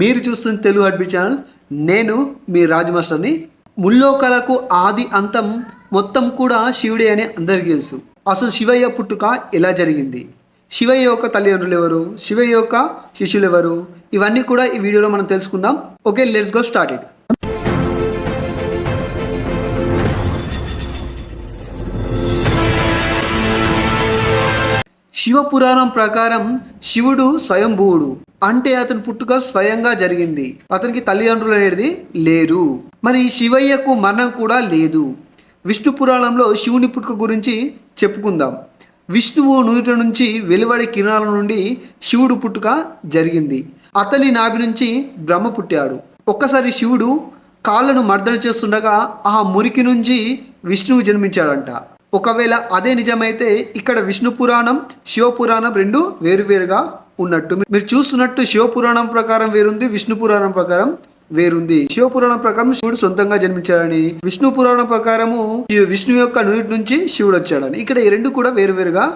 మీరు చూస్తున్న తెలుగు హడ్బి ఛానల్ నేను మీ రాజ్ మాస్టర్ని ముల్లోకాలకు ఆది అంతం మొత్తం కూడా శివుడే అని అందరికీ తెలుసు. అసలు శివయ్య పుట్టుక ఎలా జరిగింది? శివయ్య యొక్క తల్లిదండ్రులు ఎవరు? శివయ్య యొక్క శిష్యులు ఎవరు? ఇవన్నీ కూడా ఈ వీడియోలో మనం తెలుసుకుందాం. Okay let's go start it Shiva Purana ప్రకారం శివుడు స్వయంభూవుడు. అంటే అతని పుట్టుక స్వయంగా జరిగింది. అతనికి తల్లిదండ్రులు అనేది లేరు. మరి శివయ్యకు మరణం కూడా లేదు. విష్ణు పురాణంలో శివుని పుట్టుక గురించి చెప్పుకుందాం. విష్ణువు నూతి నుంచి వెలువడే కిరణాల నుండి శివుడు పుట్టుక జరిగింది. అతని నాభి నుంచి బ్రహ్మ పుట్టాడు. ఒక్కసారి శివుడు కాళ్ళను మర్దన చేస్తుండగా ఆ మురికి నుంచి విష్ణువు జన్మించాడంట. ఒకవేళ అదే నిజమైతే ఇక్కడ విష్ణు పురాణం శివ పురాణం రెండు వేరువేరుగా ఉన్నట్టు. మీరు చూస్తున్నట్టు శివ పురాణం ప్రకారం వేరుంది విష్ణు పురాణం ప్రకారం వేరుంది. శివ పురాణం ప్రకారం శివుడు సొంతంగా జన్మించాడని విష్ణు పురాణం ప్రకారము విష్ణు యొక్క నుడి నుంచి శివుడు వచ్చాడని. ఇక్కడ ఈ రెండు కూడా వేరువేరుగా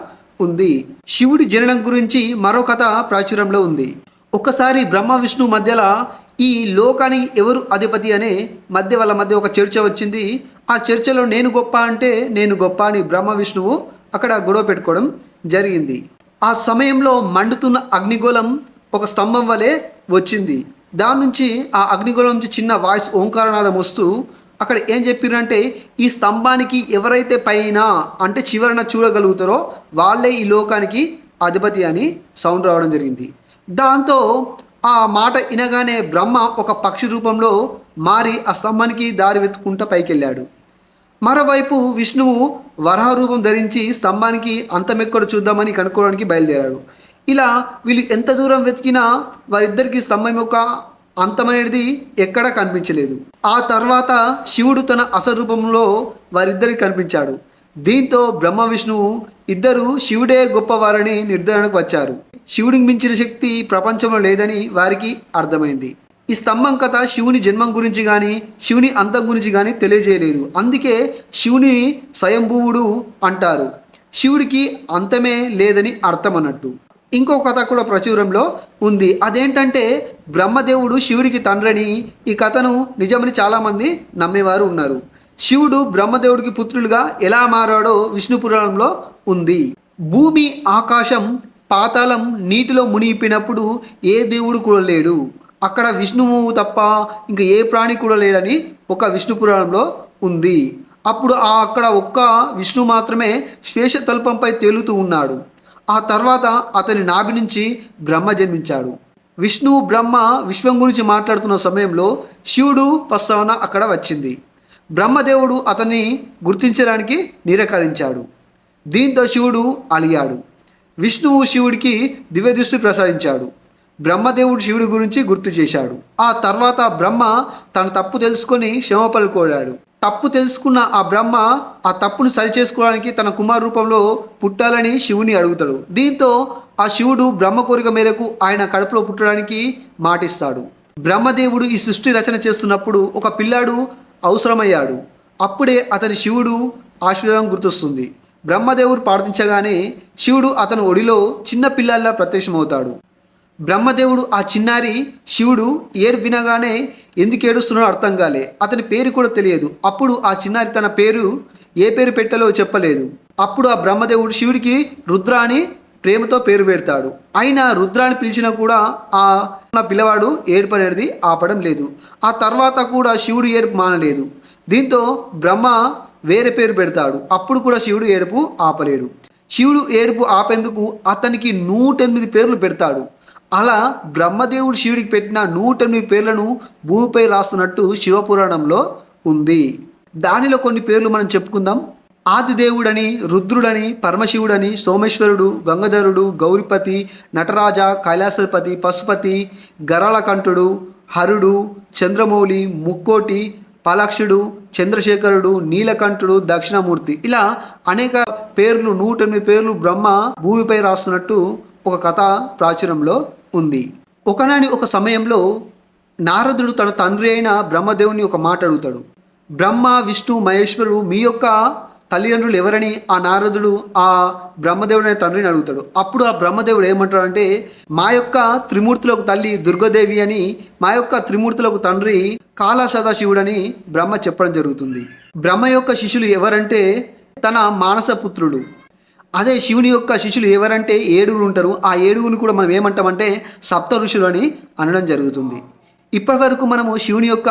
ఉంది. శివుడి జననం గురించి మరో కథ ప్రాచుర్యంలో ఉంది. ఒకసారి బ్రహ్మ విష్ణు మధ్యలో ఈ లోకానికి ఎవరు అధిపతి అనే మధ్య వాళ్ళ మధ్య ఒక చర్చ వచ్చింది. ఆ చర్చలో నేను గొప్ప అంటే నేను గొప్ప అని బ్రహ్మ విష్ణువు అక్కడ గొడవ పెట్టుకోవడం జరిగింది. ఆ సమయంలో మండుతున్న అగ్నిగోళం ఒక స్తంభం వలె వచ్చింది. దాని నుంచి ఆ అగ్నిగోళం నుంచి చిన్న వాయిస్ ఓంకారనాదం వస్తూ అక్కడ ఏం చెప్పారంటే ఈ స్తంభానికి ఎవరైతే పైన అంటే చివరన చూడగలుగుతారో వాళ్ళే ఈ లోకానికి అధిపతి అని సౌండ్ రావడం జరిగింది. దాంతో ఆ మాట వినగానే బ్రహ్మ ఒక పక్షి రూపంలో మారి ఆ స్తంభానికి దారి వెతుక్కుంటూ పైకెళ్ళాడు. మరోవైపు విష్ణువు వరహ రూపం ధరించి స్తంభానికి అంతమెక్కడ చూద్దామని కనుక్కోవడానికి బయలుదేరాడు. ఇలా వీళ్ళు ఎంత దూరం వెతికినా వారిద్దరికి స్తంభం యొక్క అంతమనేది ఎక్కడా కనిపించలేదు. ఆ తర్వాత శివుడు తన అసరూపంలో రూపంలో వారిద్దరికి కనిపించాడు. దీంతో బ్రహ్మ విష్ణువు ఇద్దరు శివుడే గొప్పవారని నిర్ధారణకు వచ్చారు. శివుడికి మించిన శక్తి ప్రపంచంలో లేదని వారికి అర్థమైంది. ఈ స్తంభం కథ శివుని జన్మం గురించి కానీ శివుని అంతం గురించి కానీ తెలియజేయలేదు. అందుకే శివుని స్వయంభూవుడు అంటారు. శివుడికి అంతమే లేదని అర్థం అన్నట్టు ఇంకో కథ కూడా ప్రచురంలో ఉంది. అదేంటంటే బ్రహ్మదేవుడు శివుడికి తండ్రని ఈ కథను నిజమని చాలామంది నమ్మేవారు ఉన్నారు. శివుడు బ్రహ్మదేవుడికి పుత్రులుగా ఎలా మారాడో విష్ణు పురాణంలో ఉంది. భూమి ఆకాశం పాతాళం నీటిలో మునిగిపోయినప్పుడు ఏ దేవుడు కూడా లేడు. అక్కడ విష్ణువు తప్ప ఇంకా ఏ ప్రాణి కూడా లేడని ఒక విష్ణు పురాణంలో ఉంది. అప్పుడు ఆ అక్కడ ఒక్క విష్ణు మాత్రమే శ్వేషతల్పంపై తేలుతూ ఉన్నాడు. ఆ తర్వాత అతని నాభి నుంచి బ్రహ్మ జన్మించాడు. విష్ణు బ్రహ్మ విశ్వం గురించి మాట్లాడుతున్న సమయంలో శివుడు ప్రస్తావన అక్కడ వచ్చింది. బ్రహ్మదేవుడు అతన్ని గుర్తించడానికి నిరాకరించాడు. దీంతో శివుడు అలిగాడు. విష్ణువు శివుడికి దివ్యదృష్టి ప్రసాదించాడు. బ్రహ్మదేవుడు శివుడి గురించి గుర్తు చేశాడు. ఆ తర్వాత బ్రహ్మ తన తప్పు తెలుసుకొని క్షమపలు కోరాడు. తప్పు తెలుసుకున్న ఆ బ్రహ్మ ఆ తప్పును సరిచేసుకోవడానికి తన కుమార్ రూపంలో పుట్టాలని శివుని అడుగుతాడు. దీంతో ఆ శివుడు బ్రహ్మ కోరిక మేరకు ఆయన కడుపులో పుట్టడానికి మాటిస్తాడు. బ్రహ్మదేవుడు ఈ సృష్టి రచన చేస్తున్నప్పుడు ఒక పిల్లాడు అవసరమయ్యాడు. అప్పుడే అతని శివుడు ఆశీర్వాదం గుర్తొస్తుంది. బ్రహ్మదేవుడు ప్రార్థించగానే శివుడు అతని ఒడిలో చిన్న పిల్లల్లా ప్రత్యక్షమవుతాడు. బ్రహ్మదేవుడు ఆ చిన్నారి శివుడు ఏడు వినగానే ఎందుకు ఏడుస్తున్నాడో అర్థం కాలే. అతని పేరు కూడా తెలియదు. అప్పుడు ఆ చిన్నారి తన పేరు ఏ పేరు పెట్టాలో చెప్పలేదు. అప్పుడు ఆ బ్రహ్మదేవుడు శివుడికి రుద్ర అని ప్రేమతో పేరు పెడతాడు. అయినా రుద్రాన్ని పిలిచినా కూడా ఆ పిల్లవాడు ఏడుపు అనేది ఆపడం లేదు. ఆ తర్వాత కూడా శివుడు ఏడుపు మానలేదు. దీంతో బ్రహ్మ వేరే పేరు పెడతాడు. అప్పుడు కూడా శివుడు ఏడుపు ఆపలేడు. శివుడు ఏడుపు ఆపేందుకు అతనికి నూటెనిమిది పేర్లు పెడతాడు. అలా బ్రహ్మదేవుడు శివుడికి పెట్టిన నూటెనిమిది పేర్లను భూమిపై రాస్తున్నట్టు శివపురాణంలో ఉంది. దానిలో కొన్ని పేర్లు మనం చెప్పుకుందాం. ఆదిదేవుడని రుద్రుడని పరమశివుడని సోమేశ్వరుడు గంగధరుడు గౌరిపతి నటరాజ కైలాసపతి పశుపతి గరళకంఠుడు హరుడు చంద్రమౌళి ముక్కోటి పాలక్షుడు చంద్రశేఖరుడు నీలకంఠుడు దక్షిణామూర్తి ఇలా అనేక పేర్లు నూట ఎనిమిది పేర్లు బ్రహ్మ భూమిపై రాస్తున్నట్టు ఒక కథ ప్రాచుర్యంలో ఉంది. ఒకనాని ఒక సమయంలో నారదుడు తన తండ్రి అయిన బ్రహ్మదేవుని ఒక మాట అడుగుతాడు. బ్రహ్మ విష్ణు మహేశ్వరుడు మీ యొక్క తల్లిదండ్రులు ఎవరని ఆ నారదుడు ఆ బ్రహ్మదేవుడు అనే తండ్రిని అడుగుతాడు. అప్పుడు ఆ బ్రహ్మదేవుడు ఏమంటాడంటే మా యొక్క త్రిమూర్తులకు తల్లి దుర్గాదేవి అని మా యొక్క త్రిమూర్తులకు తండ్రి కాళా సదాశివుడని బ్రహ్మ చెప్పడం జరుగుతుంది. బ్రహ్మ యొక్క శిష్యులు ఎవరంటే తన మానస పుత్రుడు. అదే శివుని యొక్క శిష్యులు ఎవరంటే ఏడుగురు ఉంటారు. ఆ ఏడుగురిని కూడా మనం ఏమంటామంటే సప్త ఋషులు అని అనడం జరుగుతుంది. ఇప్పటివరకు మనము శివుని యొక్క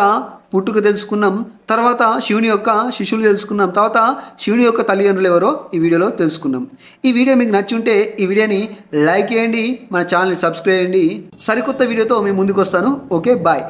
పుట్టుక తెలుసుకున్నాం తర్వాత శివుని యొక్క శిష్యులు తెలుసుకున్నాం తర్వాత శివుని యొక్క తల్లిదండ్రులు ఎవరో ఈ వీడియోలో తెలుసుకున్నాం. ఈ వీడియో మీకు నచ్చి ఉంటే ఈ వీడియోని లైక్ చేయండి మన ఛానల్ని సబ్స్క్రైబ్ చేయండి. సరికొత్త వీడియోతో మేము ముందుకు వస్తాను. Okay bye.